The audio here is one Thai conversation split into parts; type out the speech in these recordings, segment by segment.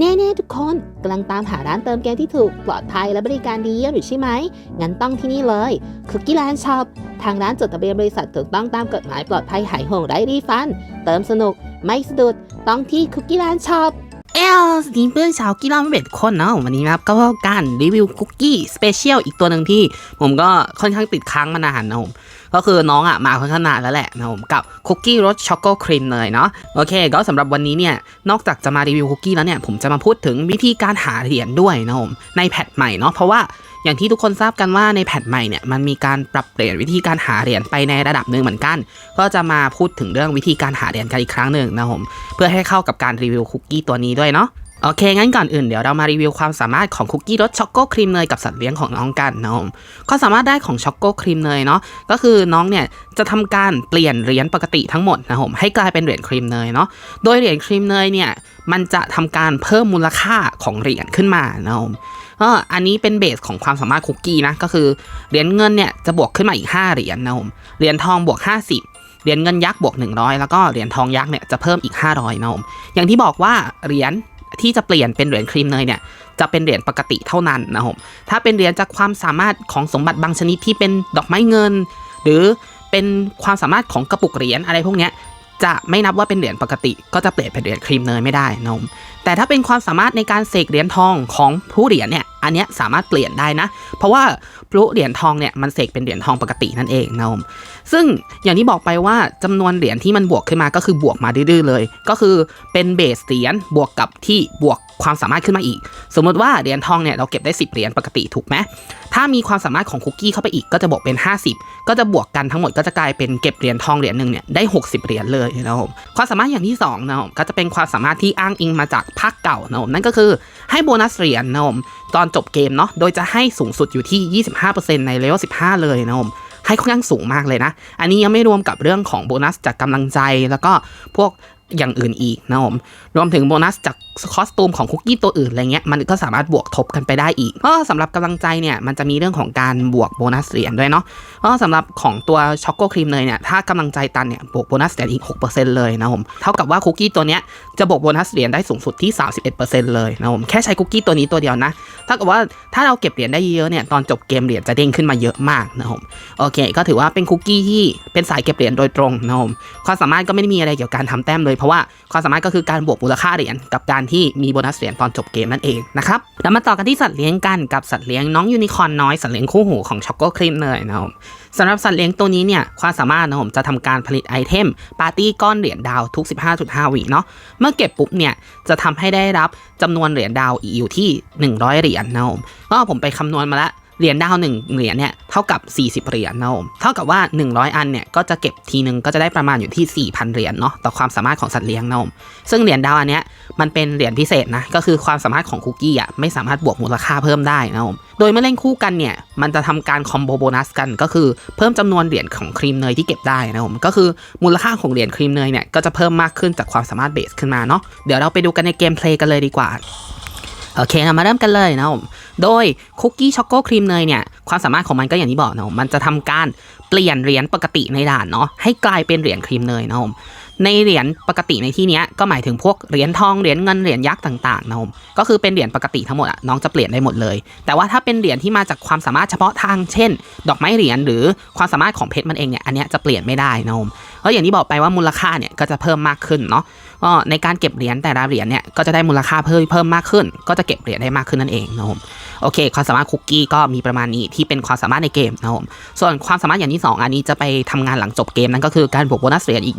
แน่ๆทุกคนกำลังตามหาร้านเติมเกมที่ถูกปลอดภัยและบริการดีเยี่ยมอยู่ใช่ไหม งั้นต้องที่นี่เลยคุกกี้แลนด์ช็อปทางร้านจดทะเบียนบริษัทถูกต้องตามกฎหมายปลอดภัยหายห่วงไร้รีฟัน เติมสนุก ไม่สะดุด ต้องที่คุกกี้แลนด์ช็อปเอลสวัสดีเพื่อนชาวกีฬาไม่เบ็ดคนเนาะวันนี้นะครับก็การรีวิวคุกกี้สเปเชียลอีกตัวหนึ่งที่ ผมก็ค่อนข้างติดค้างมานานนะผม ก็คือน้องอะมาค่อนข้างนานแล้วแหละนะผมกับคุกกี้รสช็อกโกครีมเลยเนาะโอเค ก็สำหรับวันนี้เนี่ยนอกจากจะมารีวิวคุกกี้แล้วเนี่ยผมจะมาพูดถึงวิธีการหาเหรียญด้วยนะผมในแพทใหม่เนาะเพราะว่าอย่างที่ทุกคนทราบกันว่าในแพทใหม่เนี่ยมันมีการปรับเปลี่ยนวิธีการหาเหรียญไปในระดับหนึ่งเหมือนกัน ก็จะมาพูดถึงเรื่องวิธีการหาเหรียญกันอีกครั้งหนึ่งนะผมเพื่อให้เข้ากับการรีวิวคุกกี้ตัวนี้ด้วยเนาะ โอเค งั้นก่อนอื่นเดี๋ยวเรามารีวิวความสามารถของคุกกี้รสช็อกโกครีมเนยกับสัตว์เลี้ยงของน้องกันนะผมความสามารถได้ของช็อกโกครีมเนยเนาะก็คือน้องเนี่ยจะทำการเปลี่ยนเหรียญปกติทั้งหมดนะผมให้กลายเป็นเหรียญครีมเนยเนาะโดยเหรียญครีมเนยเนี่ยมันจะทำการเพิ่มมูลค่าของเหรียญขึ้นมานะผมก็อันนี้เป็นเบสของความสามารถคุกกี้นะก็คือเหรียญเงินเนี่ยจะบวกขึ้นมาอีก 5 เหรียญนะผมเหรียญทองบวก 50เหรียญเงินยักษ์บวก 100 แล้วก็เหรียญทองยักษ์เนี่ยจะเพิ่มอีก 500นะผมอย่างที่บอกว่าเหรียญ ที่จะเปลี่ยนเป็นเหรียญครีมเนยเนี่ยจะเป็นเหรียญปกติเท่านั้นนะครับถ้าเป็นเหรียญจากความสามารถของสมบัติบางชนิดที่เป็นดอกไม้เงิน หรือเป็นความสามารถของกระปุกเหรียญอะไรพวกเนี้ยจะไม่นับว่าเป็นเหรียญปกติก็จะเปลี่ยนเป็นเหรียญครีมเนยไม่ได้นะครับแต่ถ้าเป็นความสามารถในการเสกเหรียญทองของผู้เหรียญเนี่ยอันเนี้ยสามารถเปลี่ยนได้นะ เพราะว่าพลุเหรียญทองเนี่ยมันเสกเป็นเหรียญทองปกตินั่นเองนะครับซึ่งอย่างที่บอกไปว่าจำนวนเหรียญที่มันบวกขึ้นมาก็คือบวกมาดื้อเลย ก็คือเป็นเบสเหรียญบวกกับที่บวก ความสามารถขึ้นมาอีก สมมติว่าเหรียญทองเนี่ยเราเก็บได้ 10 เหรียญปกติถูกไหมถ้ามีความสามารถของคุกกี้เข้าไปอีกก็จะบวกเป็น 50 ก็จะบวกกันทั้งหมดก็จะกลายเป็นเก็บเหรียญทองเหรียญหนึ่งเนี่ยได้ 60 เหรียญเลยนะครับความสามารถอย่างที่2นะครับก็จะเป็นความสามารถที่อ้างอิงมาจากภาคเก่านะครับนั่นก็คือให้โบนัสเหรียญนะครับตอนจบเกมเนาะโดยจะให้สูงสุดอยู่ที่ 25%ในเลเวล15 เลยนะครับให้ค่อนข้างสูงมากเลยนะ อันนี้ยังไม่รวมกับเรื่องของโบนัสจากกำลังใจแล้วก็พวกอย่างอื่นอีกนะผม รวมถึงโบนัสจาก คอสตูมของคุกกี้ตัวอื่นอะไรเงี้ยมันก็สามารถบวกทบกันไปได้อีกก็สำหรับกำลังใจเนี่ยมันจะมีเรื่องของการบวกโบนัสเหรียญด้วยเนาะก็สำหรับของตัวช็อกโกครีมเนยเนี่ยถ้ากำลังใจตันเนี่ยบวกโบนัสเหรียญอีก 6%เลยนะผมเท่ากับว่าคุกกี้ตัวเนี้ยจะบวกโบนัสเหรียญได้สูงสุดที่ 31%เลยนะผมแค่ใช้คุกกี้ตัวนี้ตัวเดียวนะถ้ากับว่าถ้าเราเก็บเหรียญได้เยอะเนี่ยตอนจบเกมเหรียญจะเด้งขึ้นมาเยอะมากนะผมโอเค ก็ถือว่าเป็นคุกกี้ที่เป็นสายเก็บเหรียญโดยตรงนะผมความสามารถก็ไม่ได้มีอะไรเกี่ยวกับการทำแต้มเลยเพราะว่าความสามารถก็คือการบวกมูลค่าเหรียญกับการที่มีโบนัสเหรียญตอนจบเกมนั่นเองนะครับแล้วมาต่อกันที่สัตว์เลี้ยงกันกับสัตว์เลี้ยงน้องยูนิคอร์นน้อยสัตว์เลี้ยงคู่หูของช็อกโกครีมเนยนะครับสำหรับสัตว์เลี้ยงตัวนี้เนี่ยความสามารถนะผมจะทำการผลิตไอเทมปาร์ตี้ก้อนเหรียญดาวทุก 15.5 วิเนาะเมื่อเก็บปุ๊บเนี่ยจะทำให้ได้รับจำนวนเหรียญดาวอยู่ที่ 100 เหรียญนะผมก็ผมไปคำนวณมาแล้ว เหรียญดาวหนึ่งเหรียญเนี่ยเท่ากับ 40 เหรียญนะผมเท่ากับว่า 100 อันเนี่ยก็จะเก็บทีนึงก็จะได้ประมาณอยู่ที่ 4,000 เหรียญเนาะต่อความสามารถของสัตว์เลี้ยงนะผมซึ่งเหรียญดาวอันเนี้ยมันเป็นเหรียญพิเศษนะก็คือความสามารถของคุกกี้อะไม่สามารถบวกมูลค่าเพิ่มได้นะผมโดยเมื่อเล่นคู่กันเนี่ยมันจะทำการคอมโบโบนัสกันก็คือเพิ่มจำนวนเหรียญของครีมเนยที่เก็บได้นะผมก็คือมูลค่าของเหรียญครีมเนยเนี่ยก็จะเพิ่มมากขึ้นจากความสามารถเบสขึ้นมาเนาะเดี๋ยวเราไปดูกันในเกมเพลย์กันเลยดีกว่า โอเคเรามาเริ่มกันเลยนะผมโดยคุกกี้ช็อกโกครีมเนยเนี่ยความสามารถของมันก็อย่างที่บอกนะผมมันจะทำการเปลี่ยนเหรียญปกติในด่านเนาะให้กลายเป็นเหรียญครีมเนยนะผมในเหรียญปกติในที่นี้ก็หมายถึงพวกเหรียญทองเหรียญเงินเหรียญยักษ์ต่างๆนะผมก็คือเป็นเหรียญปกติทั้งหมดอะน้องจะเปลี่ยนได้หมดเลย แต่ว่าถ้าเป็นเหรียญที่มาจากความสามารถเฉพาะทางเช่น ดอกไม้เหรียญหรือความสามารถของเพชรมันเองเนี่ยอันเนี้ยจะเปลี่ยนไม่ได้นะผมเพราะอย่างที่บอกไปว่ามูลค่าเนี่ยก็จะเพิ่มมากขึ้นเนาะ ก็ในการเก็บเหรียญแต่ละเหรียญเนี่ยก็จะได้มูลค่าเพิ่มเพิ่มมากขึ้น ก็จะเก็บเหรียญได้มากขึ้นนั่นเองนะครับผมโอเค ความสามารถคุกกี้ก็มีประมาณนี้ที่เป็นความสามารถในเกมนะครับผมส่วนความสามารถอย่างที่ 2 อันนี้จะไปทำงานหลังจบเกมนั่นก็คือการบวกโบนัสเหรียญอีก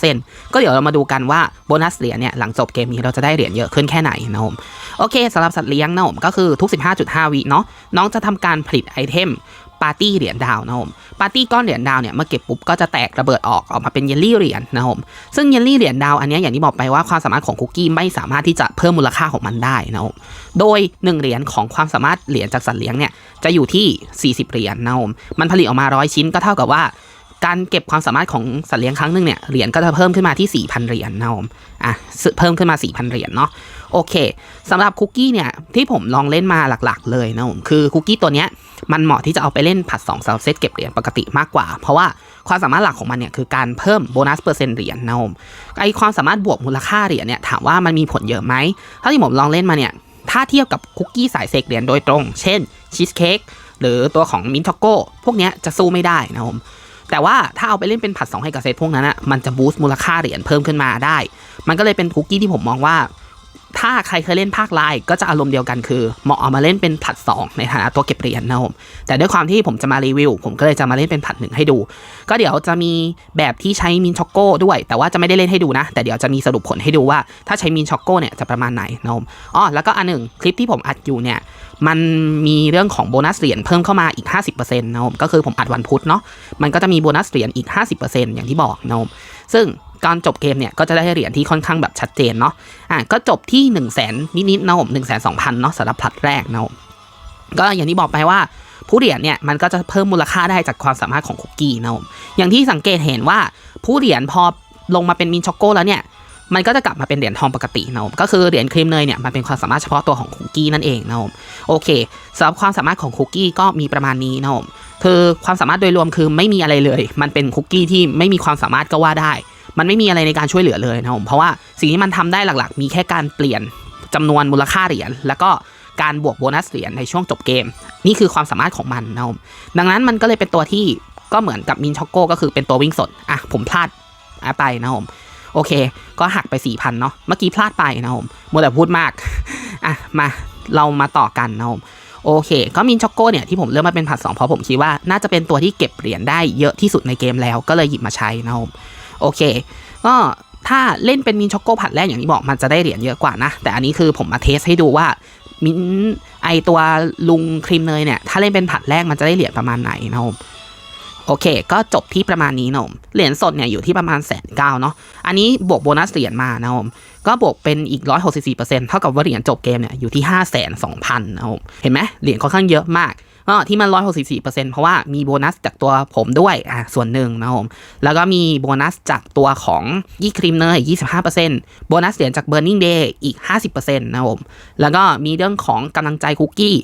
25%ก็เดี๋ยวเรามาดูกันว่าโบนัสเหรียญเนี่ยหลังจบเกมนี้เราจะได้เหรียญเยอะขึ้นแค่ไหนนะครับผมโอเคสำหรับสัตว์เลี้ยงนะครับผมก็คือทุก 15.5 วิเนาะน้องจะทำการผลิตไอเทม ปาร์ตี้เหรียญดาวนะครับผมปาร์ตี้ก้อนเหรียญดาวเนี่ยเมื่อเก็บปุ๊บก็จะแตกระเบิดออกออกมาเป็นเยลลี่เหรียญนะครับผมซึ่งเยลลี่เหรียญดาวอันนี้อย่างที่บอกไปว่าความสามารถของคุกกี้ไม่สามารถที่จะเพิ่มมูลค่าของมันได้นะครับผมโดย 1 เหรียญของความสามารถเหรียญจากสัตว์เลี้ยงเนี่ยจะอยู่ที่ 40 เหรียญนะครับผมมันผลิตออกมาร้อยชิ้นก็เท่ากับว่าการเก็บความสามารถของสัตว์เลี้ยงครั้งหนึ่งเนี่ยเหรียญก็จะเพิ่มขึ้นมาที่ 4,000 เหรียญนะครับผมอะเพิ่มขึ้นมา 4,000 เหรียญเนาะโอเคสำหรับคุกกี้เนี่ยที่ผมลองเล่นมาหลักๆ เลยนะผมคือคุกกี้ตัวเนี้ย มันเหมาะที่จะเอาไปเล่นผัด2สำหรับเซตเก็บเหรียญปกติมากกว่า เพราะว่าความสามารถหลักของมันเนี่ยคือการเพิ่มโบนัสเปอร์เซ็นต์เหรียญนะผมไอความสามารถบวกมูลค่าเหรียญเนี่ยถามว่ามันมีผลเยอะไหมเท่าที่ผมลองเล่นมาเนี่ยถ้าเทียบกับคุกกี้สายเสกเหรียญโดยตรง เช่นชีสเค้กหรือตัวของมินช็อกโก้พวกนี้จะสู้ไม่ได้นะผมแต่ว่าถ้าเอาไปเล่นเป็นผัด2ให้กับเซตพวกนั้นอะมันจะบูสต์มูลค่าเหรียญเพิ่มขึ้นมาได้ มันก็เลยเป็นคุกกี้ที่ผมมองว่า ถ้าใครเคยเล่นภาคไลน์ก็จะอารมณ์เดียวกันคือเหมาะเอามาเล่นเป็นผัด 2 ในฐานะตัวเก็บเหรียญนะครับผมแต่ด้วยความที่ผมจะมารีวิว ผมก็เลยจะมาเล่นเป็นผัดหนึ่งให้ดู ก็เดี๋ยวจะมีแบบที่ใช้มินช็อกโก้ด้วย แต่ว่าจะไม่ได้เล่นให้ดูนะ แต่เดี๋ยวจะมีสรุปผลให้ดูว่า ถ้าใช้มินช็อกโก้เนี่ยจะประมาณไหนนะครับผมอ๋อแล้วก็อันหนึ่งคลิปที่ผมอัดอยู่เนี่ยมันมีเรื่องของโบนัสเหรียญเพิ่มเข้ามาอีก 50%นะครับผมก็คือผมอัดวันพุธเนาะมันก็จะมีโบนัสเหรียญอีก 50%อย่างที่บอกนะครับผมซึ่ง การจบเกมเนี่ยก็จะได้เหรียญที่ค่อนข้างแบบชัดเจนเนาะอะก็จบที่1นึ่งแสนนิดๆนะผมหนึ่งแสนสองพันเนาะสำหรับพลัดแรกนะผมก็อย่างที่บอกไปว่าผู้เหรียญเนี่ยมันก็จะเพิ่มมูลค่าได้จากความสามารถของคุกกี้นะผมอย่างที่สังเกตเห็นว่าผู้เหรียญพอลงมาเป็นมินช็อกโกแล้วเนี่ยมันก็จะกลับมาเป็นเหรียญทองปกตินะผมก็คือเหรียญครีมเนยเนี่ยมันเป็นความสามารถเฉพาะตัวของคุกกี้นั่นเองนะผมโอเคสำหรับความสามารถของคุกกี้ก็มีประมาณนี้นะผมคือความสามารถโดยรวมคือไม่มีอะไรเลย มันเป็นคุกกี้ที่ไม่มีความสามารถก็ว่าได้ มันไม่มีอะไรในการช่วยเหลือเลยนะผมเพราะว่าสิ่งที่มันทำได้หลักๆ มีแค่การเปลี่ยนจำนวนมูลค่าเหรียญแล้วก็การบวกโบนัสเหรียญในช่วงจบเกม นี่คือความสามารถของมันนะผมดังนั้นมันก็เลยเป็นตัวที่ก็เหมือนกับมินช็อกโกก็คือเป็นตัววิ่งสดอะผมพลาดไปนะผมโอเค ก็หักไป4ี่พันเนาะเมื่อกี้พลาดไปนะผมมัวแต่พูดมากอะมาเรามาต่อกันนะผมโอเค ก็มินช็อกโกเนี่ยที่ผมเลือกมาเป็นผัดสองเพราะผมคิดว่าน่าจะเป็นตัวที่เก็บเหรียญได้เยอะที่สุดในเกมแล้วก็เลยหยิบมาใช้นะผม โอเค ก็ถ้าเล่นเป็นมินช็อกโกผัดแรกอย่างที่บอกมันจะได้เหรียญเยอะกว่านะ แต่อันนี้คือผมมาเทสให้ดูว่ามินไอตัวลุงครีมเนยเนี่ย ถ้าเล่นเป็นผัดแรกมันจะได้เหรียญประมาณไหนนะผมโอเค ก็จบที่ประมาณนี้นะผมเหรียญสดเนี่ยอยู่ที่ประมาณแสนเก้าเนาะ อันนี้บวกโบนัสเหรียญมานะผมก็บวกเป็นอีก 164%เท่ากับว่าเหรียญจบเกมเนี่ยอยู่ที่ 5 2 0 0 0นะผมเห็นไหมเหรียญค่อนข้างเยอะมาก ก็ที่มัน164%เพราะว่ามีโบนัสจากตัวผมด้วยอะส่วนหนึ่งนะผมแล้วก็มีโบนัสจากตัวของยี่ครีมเนย25%โบนัสเหรียญจาก Burning Day อีก50%นะผมแล้วก็มีเรื่องของกำลังใจคุกกี้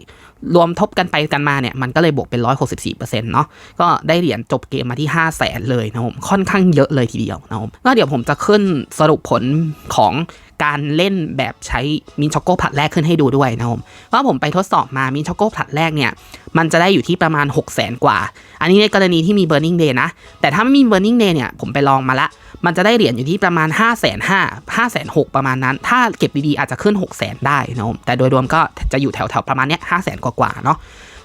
รวมทบกันไปกันมาเนี่ย มันก็เลยบวกเป็น 164%เนาะก็ได้เหรียญจบเกมมาที่ 5 0 0แสนเลยนะผมค่อนข้างเยอะเลยทีเดียวนะผมก็เดี๋ยวผมจะขึ้นสรุปผลของ การเล่นแบบใช้มินช็อกโกผัดแรกขึ้นให้ดูด้วยนะผมว่าผมไปทดสอบมามินช็อกโกผัดแรกเนี่ย มันจะได้อยู่ที่ประมาณ 6 0แสนกว่า อันนี้ในกรณีที่มี Burning Day นะ แต่ถ้าไม่มี Burning Day เนี่ย ผมไปลองมาละ มันจะได้เหรียญอยู่ที่ประมาณ 5 5 0 0 0 5 5 6 0 0ประมาณนั้น ถ้าเก็บดีๆอาจจะขึ้น6 0 0 0 0 ได้นะผมแต่โดยรวมก็จะอยู่แถวๆประมาณเนี้ย5 0 0 0 0 0กว่าๆเนาะ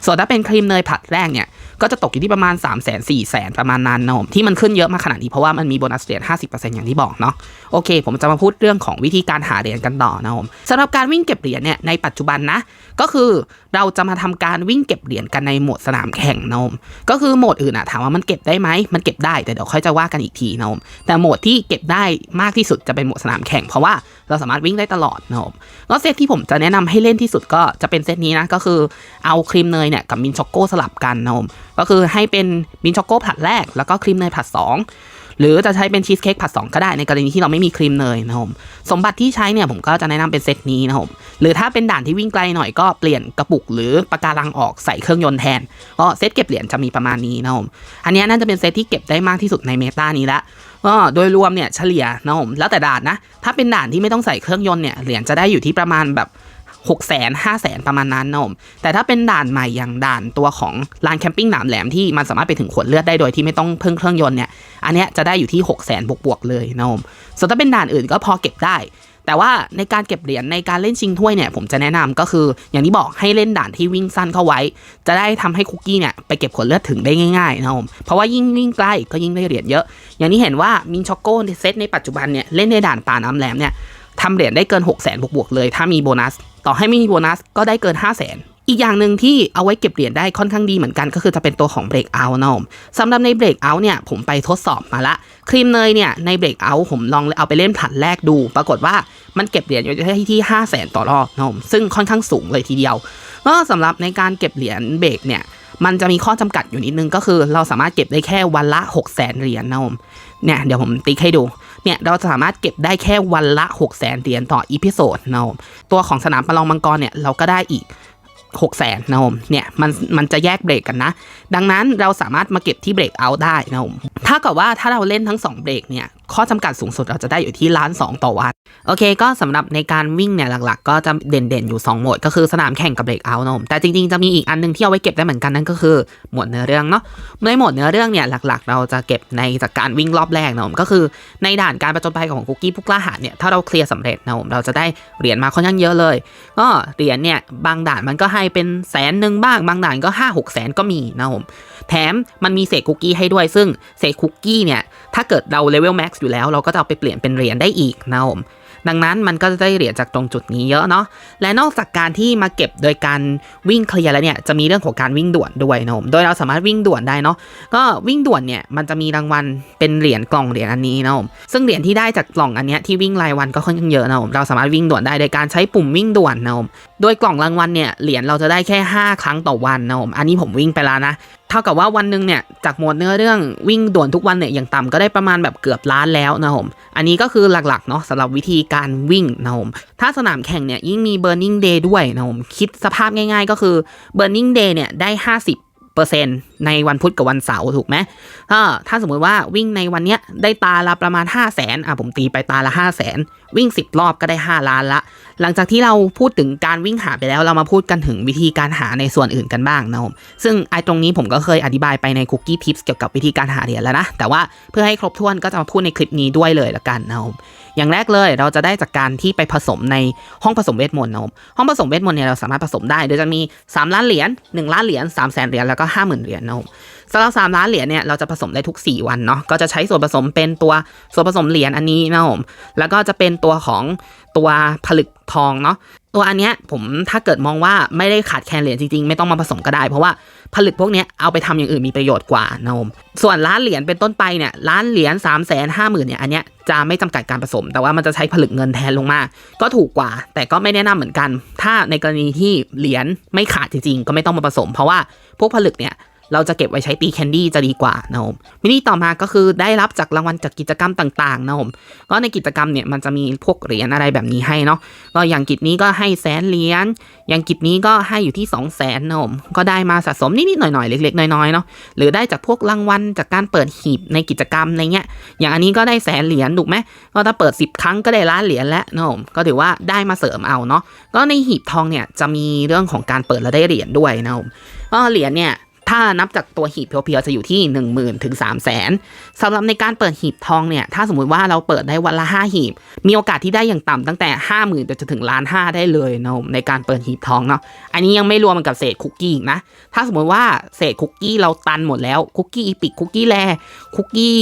ส่วนถ้าเป็นครีมเนยผัดแรกเนี่ยก็จะตกอยู่ที่ประมาณ 3 0 0 0 0 4 0 0 0 0ประมาณนั้นนะผมที่มันขึ้นเยอะมาขนาดนี้เพราะว่ามันมีโบนัสเหรียญ50%อย่างที่บอกเนาะโอเค ผมจะมาพูดเรื่องของวิธีการหาเหรียญกันต่อนะผมสำหรับการวิ่งเก็บเหรียญเนี่ยในปัจจุบันนะ ก็คือเราจะมาทำการวิ่งเก็บเหรียญกันในโหมดสนามแข่งนะผมก็คือโหมดอื่นอะถามว่ามันเก็บได้ไหมมันเก็บได้แต่เดี๋ยวค่อยจะว่ากันอีกทีนะผมแต่โหมดที่เก็บได้มากที่สุดจะเป็นโหมดสนามแข่งเพราะว่า เราสามารถวิ่งได้ตลอดนะผมก็เซตที่ผมจะแนะนำให้เล่นที่สุดก็จะเป็นเซตนี้นะ ก็คือเอาครีมเนยเนี่ยกับมินช็อกโกสลับกันนะผมก็คือให้เป็นมินช็อกโกผัดแรกแล้วก็ครีมเนยผัดสองหรือจะใช้เป็นชีสเค้กผัด 2 ก็ได้ในกรณีที่เราไม่มีครีมเนยนะครับสมบัติที่ใช้เนี่ยผมก็จะแนะนำเป็นเซตนี้นะครับหรือถ้าเป็นด่านที่วิ่งไกลหน่อยก็เปลี่ยนกระปุกหรือปะการังออกใส่เครื่องยนต์แทนก็เซตเก็บเหรียญจะมีประมาณนี้นะครับอันนี้น่าจะเป็นเซตที่เก็บได้มากที่สุดในเมตานี้ละ ก็โดยรวมเนี่ยเฉลี่ยนะผมแล้วแต่ด่านนะ ถ้าเป็นด่านที่ไม่ต้องใส่เครื่องยนต์เนี่ยเหรียญจะได้อยู่ที่ประมาณแบบ6 0 0 0 0 0 5 0 0 0 0ประมาณนั้นนะผมแต่ถ้าเป็นด่านใหม่อย่างด่านตัวของลานแคมปิ้งหนามแหลมที่มันสามารถไปถึงขวดเลือดได้โดยที่ไม่ต้องเพิ่งเครื่องยนต์เนี่ยอันเนี้ยจะได้อยู่ที่6 0 0 0 0 0บวกๆเลยนะผมส่วนถ้าเป็นด่านอื่นก็พอเก็บได้ แต่ว่าในการเก็บเหรียญในการเล่นชิงถ้วยเนี่ยผมจะแนะนำก็คือ อย่างที่บอกให้เล่นด่านที่วิ่งสั้นเข้าไว้ จะได้ทำให้คุกกี้เนี่ยไปเก็บขวดเลือดถึงได้ง่ายๆนะผมเพราะว่ายิ่งวิ่งใกล้ก็ยิ่งได้เหรียญเยอะ อย่างนี้เห็นว่ามินช็อกโก้เซตในปัจจุบันเนี่ยเล่นในด่านป่าน้ำแหลมเนี่ยทำเหรียญได้เกิน 6 0 0 0 0นบวกๆเลย ถ้ามีโบนัส ต่อให้ไม่มีโบนัสก็ได้เกิน 5 0 0 0 0น อีกอย่างหนึ่งที่เอาไว้เก็บเหรียญได้ค่อนข้างดีเหมือนกัน ก็คือจะเป็นตัวของ break out นะผมสำหรับใน break out เนี่ยผมไปทดสอบมาละครีมเนยเนี่ยใน break out ผมลองเอาไปเล่นผัดแรกดู ปรากฏว่ามันเก็บเหรียญอยู่ที่ที่5 0 0 0 0 0ต่อรอบนะผมซึ่งค่อนข้างสูงเลยทีเดียวก็สำหรับในการเก็บเหรียญเบรกเนี่ยมันจะมีข้อจำกัดอยู่นิดนึงก็คือ เราสามารถเก็บได้แค่วันละ 6 0 0 0 0 0เหรียญนะผมเนี่ยเดี๋ยวผมติ๊กให้ดูเนี่ยเราสามารถเก็บได้แค่วันละ 6 0 0 0 0 0เหรียญต่ออีพิโซดนะผมตัวของสนามประลองมังกรเนี่ยเราก็ได้อีก 6 0แสนนะผมเนี่ยมันมันจะแยกเบรกกันนะ ดังนั้นเราสามารถมาเก็บที่เบรกเอาได้นะผมถ้ากับว่าถ้าเราเล่นทั้ง 2 เบรกเนี่ยข้อจำกัดสูงสุดเราจะได้อยู่ที่ล้านสองต่อวัน โอเค ก็สำหรับในการวิ่งเนี่ยหลักๆ ก็จะเด่นๆ อยู่2โหมดก็คือสนามแข่งกับเบรกเอาท์นะผมแต่จริงๆ จะมีอีกอันหนึงที่เอาไว้เก็บได้เหมือนกันนั่นก็คือหมวดเนื้อเรื่องเนาะในหมวดเนื้อเรื่องเนี่ยหลักๆ เราจะเก็บในจากการวิ่งรอบแรกนะผมก็คือในด่านการประจนภัยของคุกกี้ผู้กล้าหาญเนี่ยถ้าเราเคลียร์สำเร็จนะผมเราจะได้เหรียญมาค่อนข้างเยอะเลย ก็เหรียญเนี่ยบางด่านมันก็ให้เป็นแสนหนึ่งบ้างบางด่านก็5 6แสนก็มีนะผมแถมมันมีเศษคุกกี้ให้ด้วยซึ่งเศษคุกกี้เนี่ยถ้าเกิดเราเลเวลแม็กซ์อยู่แล้ว เราก็จะเอาไปเปลี่ยนเป็นเหรียญได้อีกนะผม ดังนั้นมันก็จะได้เหรียญจากตรงจุดนี้เยอะเนาะ และนอกจากการที่มาเก็บโดยการวิ่งเคลียร์แล้วเนี่ย จะมีเรื่องของการวิ่งด่วนด้วยนะผมโดยเราสามารถวิ่งด่วนได้เนาะ ก็วิ่งด่วนเนี่ยมันจะมีรางวัลเป็นเหรียญกล่องเหรียญอันนี้นะผมซึ่งเหรียญที่ได้จากกล่องอันเนี้ยที่วิ่งรายวันก็ค่อนข้างเยอะนะผมเราสามารถวิ่งด่วนได้โดยการใช้ปุ่มวิ่งด่วนนะผมโดยกล่องรางวัลเนี่ยเหรียญเราจะได้แค่ 5 ครั้งต่อวันนะผมอันนี้ผมวิ่งไปแล้วนะ เท่ากับว่าวันหนึ่งเนี่ยจากหมดเนื้อเรื่องวิ่งด่วนทุกวันเนี่ยอย่างต่ำก็ได้ประมาณแบบเกือบล้านแล้วนะผมอันนี้ก็คือหลักๆเนาะสำหรับวิธีการวิ่งนะผมถ้าสนามแข่งเนี่ยยิ่งมี burning day ด้วยนะผมคิดสภาพง่าย ๆ ก็คือ burning day เนี่ยได้ 50 เปอร์เซ็นต์ในวันพุธกับวันเสาร์ถูกไหมถ้าถ้าสมมุติว่าวิ่งในวันเนี้ยได้ตาละประมาณ 5 0 0แสนอะผมตีไปตาละ 5 0 0แสนวิ่ง 10 รอบก็ได้ 5 ล้านละ หลังจากที่เราพูดถึงการวิ่งหาไปแล้วเรามาพูดกันถึงวิธีการหาในส่วนอื่นกันบ้างนะผมซึ่งไอ้ตรงนี้ผมก็เคยอธิบายไปในคุกกี้ทิปส์เกี่ยวกับวิธีการหาเหรียญแล้วนะแต่ว่าเพื่อให้ครบถ้วนก็จะมาพูดในคลิปนี้ด้วยเลยละกันนะผม อย่างแรกเลยเราจะได้จากการที่ไปผสมในห้องผสมเวทมนต์นะผมห้องผสมเวทมนต์เนี่ยเราสามารถผสมได้โดยจะมี 3 ล้านเหรียญ1ล้านเหรียญ3แสนเหรียญแล้วก็ 50,000เหรียญนะผมสำหรับ3ล้านเหรียญเนี่ยเราจะผสมได้ทุก 4 วันเนาะก็จะใช้ส่วนผสมเป็นตัวส่วนผสมเหรียญอันนี้นะผมแล้วก็จะเป็นตัวของตัวผลึกทองเนาะตัวอันเนี้ยผมถ้าเกิดมองว่าไม่ได้ขาดแคลนเหรียญจริงๆ ไม่ต้องมาผสมก็ได้ เพราะว่า ผลึกพวกนี้เอาไปทำอย่างอื่นมีประโยชน์กว่านะผมส่วนล้านเหรียญเป็นต้นไปเนี่ยล้านเหรียญ3ามแสนห้าหมื่นเนี่ยอันเนี้ยจะไม่จำกัดการผสม แต่ว่ามันจะใช้ผลึกเงินแทนลงมา ก็ถูกกว่า แต่ก็ไม่แนะนำเหมือนกัน ถ้าในกรณีที่เหรียญไม่ขาดจริงๆ ก็ไม่ต้องมาผสม เพราะว่าพวกผลึกเนี่ย เราจะเก็บไว้ใช้ตีแคนดี้จะดีกว่านะผมมินิต่อมาก็คือได้รับจากรางวัลจากกิจกรรมต่างๆนะผมก็ในกิจกรรมเนี่ยมันจะมีพวกเหรียญอะไรแบบนี้ให้เนาะก็อย่างกิจนี้ก็ให้แสนเหรียญอย่างกิจนี้ก็ให้อยู่ที่2 0 0แสนนะผมก็ได้มาสะสมนิดๆหน่อยๆเล็ก ๆ น้อยๆเนาะหรือได้จากพวกรางวัลจากการเปิดหีบในกิจกรรมอะไรเงี้ยอย่างอันนี้ก็ได้แสนเหรียญถูกไหมก็ถ้าเปิด 10 ครั้งก็ได้ล้านเหรียญแล้วนะผมก็ถือว่าได้มาเสริมเอาเนาะก็ในหีบทองเนี่ยจะมีเรื่องของการเปิดแล้วได้เหรียญด้วยนะผมก็เหรียญเนี่ย ถ้านับจากตัวหีบเพียวๆจะอยู่ที่ 1 0,000 ถึง 3 0 0 0 0นสำหรับในการเปิดหีบทองเนี่ย ถ้าสมมุติว่าเราเปิดได้วันละ 5 หีบ มีโอกาสที่ได้อย่างต่ำตั้งแต่ 5 0,000จนถึงล้านห้าได้เลยนะในการเปิดหีบทองเนาะ อันนี้ยังไม่รวมกับเศษคุกกี้อีกนะ ถ้าสมมติว่าเศษคุกกี้เราตันหมดแล้ว คุกกี้อีปิกคุกกี้แรคุกกี้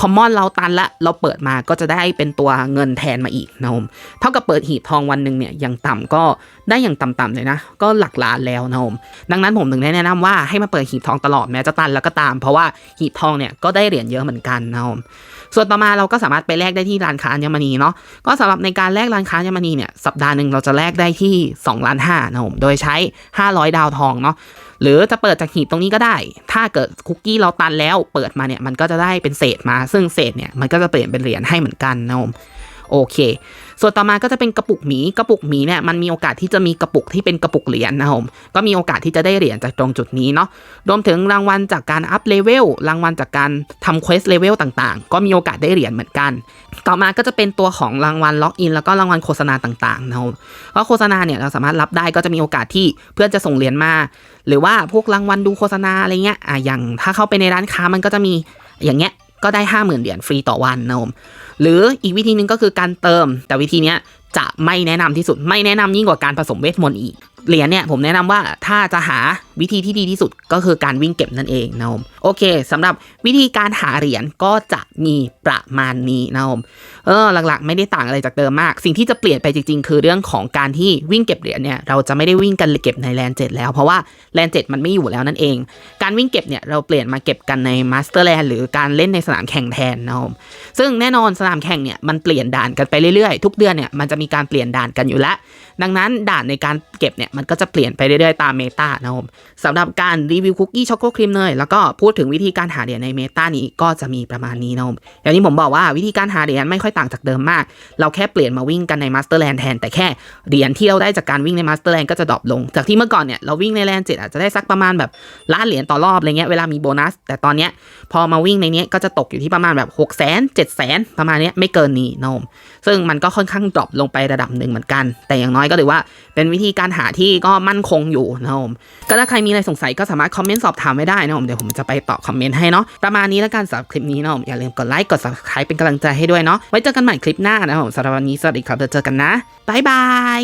คอมมอนเราตันละ เราเปิดมาก็จะได้เป็นตัวเงินแทนมาอีกนะผมเท่ากับเปิดหีบทองวันหนึ่งเนี่ยอย่างต่ำก็ได้อย่างต่ำๆเลยนะ ก็หลักล้านแล้วนะผมดังนั้นผมถึงได้แนะนำว่าให้มาเปิดหีบทองตลอดแม้จะตันแล้วก็ตาม เพราะว่าหีบทองเนี่ยก็ได้เหรียญเยอะเหมือนกันนะผมส่วนต่อมาเราก็สามารถไปแลกได้ที่ร้านค้าอัญมณีเนาะก็สำหรับในการแลกร้านค้าอัญมณีเนี่ยสัปดาห์หนึ่งเราจะแลกได้ที่2ล้านห้านะผมโดยใช้ 500 ดาวทองเนาะ หรือจะเปิดจากหีบตรงนี้ก็ได้ ถ้าเกิดคุกกี้เราตันแล้วเปิดมาเนี่ยมันก็จะได้เป็นเศษมา ซึ่งเศษเนี่ยมันก็จะเปลี่ยนเป็นเหรียญให้เหมือนกันนะผม โอเค ส่วนต่อมาก็จะเป็นกระปุกหมีกระปุกหมีเนี่ยมันมีโอกาสที่จะมีกระปุกที่เป็นกระปุกเหรียญนะครับผมก็มีโอกาสที่จะได้เหรียญจากตรงจุดนี้เนาะรวมถึงรางวัลจากการอัพเลเวลรางวัลจากการทำเควสเลเวลต่างๆ ก็มีโอกาสได้เหรียญเหมือนกัน ต่อมาก็จะเป็นตัวของรางวัลล็อกอินแล้วก็รางวัลโฆษณาต่างๆนะครับเพราะโฆษณาเนี่ยเราสามารถรับได้ก็จะมีโอกาสที่เพื่อนจะส่งเหรียญมา หรือว่าพวกรางวัลดูโฆษณาอะไรเงี้ยอะอย่างถ้าเข้าไปในร้านค้ามันก็จะมีอย่างเงี้ย ก็ได้ห้าหมื่นเหรียญฟรีต่อวันนะผมหรืออีกวิธีหนึ่งก็คือการเติม แต่วิธีเนี้ยจะไม่แนะนำที่สุดไม่แนะนำยิ่งกว่าการผสมเวทมนต์อีกเหรียญเนี่ยผมแนะนำว่าถ้าจะหา วิธีที่ดีที่สุดก็คือการวิ่งเก็บนั่นเองนะผมโอเคสำหรับวิธีการหาเหรียญก็จะมีประมาณนี้นะผมเออหลักๆ ไม่ได้ต่างอะไรจากเดิมมาก สิ่งที่จะเปลี่ยนไปจริง ๆ คือเรื่องของการที่วิ่งเก็บเหรียญเนี่ยเราจะไม่ได้วิ่งกันเก็บในแลนเจ็ดแล้วเพราะว่าแลนเจ็ดมันไม่อยู่แล้วนั่นเอง การวิ่งเก็บเนี่ยเราเปลี่ยนมาเก็บกันในมาสเตอร์แลนหรือการเล่นในสนามแข่งแทนนะครับซึ่งแน่นอนสนามแข่งเนี่ยมันเปลี่ยนด่านกันไปเรื่อยๆ ทุกเดือนเนี่ยมันจะมีการเปลี่ยนด่านกันอยู่แล้ว ดังนั้นด่านในการเก็บเนี่ยมันก็จะเปลี่ยนไปเรื่อยๆตามเมตานะครับสำหรับการรีวิวคุกกี้ช็อกโกครีมเนยแล้วก็พูดถึงวิธีการหาเหรียญในเมตานี้ก็จะมีประมาณนี้นะอย่างที่ผมบอกว่าวิธีการหาเหรียญไม่ค่อยต่างจากเดิมมาก เราแค่เปลี่ยนมาวิ่งกันในมาสเตอร์แลนด์แทนแต่แค่เหรียญที่เราได้จากการวิ่งในมาสเตอร์แลนด์ก็จะดรอปลง จากที่เมื่อก่อนเนี่ยเราวิ่งในแลนด์เจ็ดอาจจะได้สักประมาณแบบล้านเหรียญต่อรอบอะไรเงี้ยเวลามีโบนัส แต่ตอนเนี้ยพอมาวิ่งในนี้ก็จะตกอยู่ที่ประมาณแบบ6 0 0 0 0 0 7 0 0 0 0ประมาณเนี้ยไม่เกินนี้นะผมซึ่งมันก็ค่อนข้างดรอปลงไประดับหนึ่งเหมือนกัน แต่อย่างน้อยก็ถือว่าเป็นวิธีการหาที่ก็มั่นคงอยู่นะผมก็ถ้าใครมีอะไรสงสัยก็สามารถคอมเมนต์สอบถามไว้ได้นะผมเดี๋ยวผมจะไปตอบคอมเมนต์ให้เนาะประมาณนี้แล้วกันสำหรับคลิปนี้นะผมอย่าลืมกดไลค์กด subscribe เป็นกำลังใจให้ด้วยเนาะไว้เจอกันใหม่คลิปหน้านะผมสำหรับวันนี้สวัสดีครับเดี๋ยวเจอกันนะบ๊ายบาย